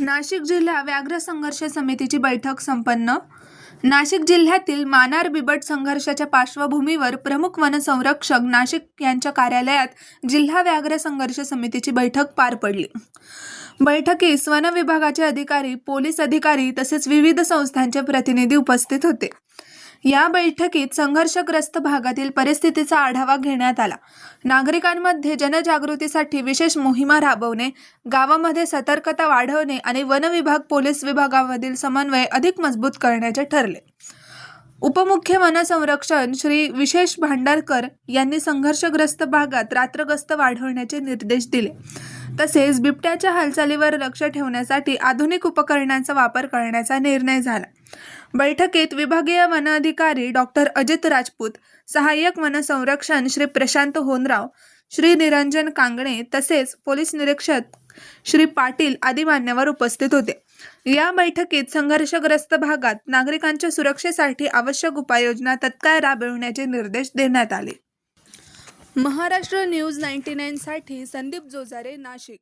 नाशिक जिल्हा व्याघ्र संघर्ष समितीची बैठक संपन्न. नाशिक जिल्ह्यातील मानार बिबट संघर्षाच्या पार्श्वभूमीवर प्रमुख वनसंरक्षक नाशिक यांच्या कार्यालयात जिल्हा व्याघ्र संघर्ष समितीची बैठक पार पडली. बैठकीस वन विभागाचे अधिकारी पोलीस अधिकारी तसेच विविध संस्थांचे प्रतिनिधी उपस्थित होते. या बैठकीत संघर्षग्रस्त भागातील परिस्थितीचा आढावा घेण्यात आला. नागरिकांमध्ये जनजागृतीसाठी विशेष मोहिमा राबवणे गावामध्ये सतर्कता वाढवणे आणि वनविभाग पोलीस विभागामधील समन्वय अधिक मजबूत करण्याचे ठरले. उपमुख्य वनसंरक्षण श्री विशेष भांडारकर यांनी संघर्षग्रस्त भागात रात्रगस्त वाढवण्याचे निर्देश दिले. तसेच बिबट्याच्या हालचालीवर लक्ष ठेवण्यासाठी आधुनिक उपकरणांचा वापर करण्याचा निर्णय झाला. बैठकीत विभागीय वन अधिकारी डॉक्टर अजित राजपूत सहाय्यक वनसंरक्षण श्री प्रशांत होनराव श्री निरंजन कांगणे तसेच पोलीस निरीक्षक श्री पाटील आदी मान्यवर उपस्थित होते. या बैठकीत संघर्षग्रस्त भागात नागरिकांच्या सुरक्षेसाठी आवश्यक उपाययोजना तत्काळ राबविण्याचे निर्देश देण्यात आले. महाराष्ट्र न्यूज नाईन्टी नाईनसाठी संदीप जोजारे नाशिक.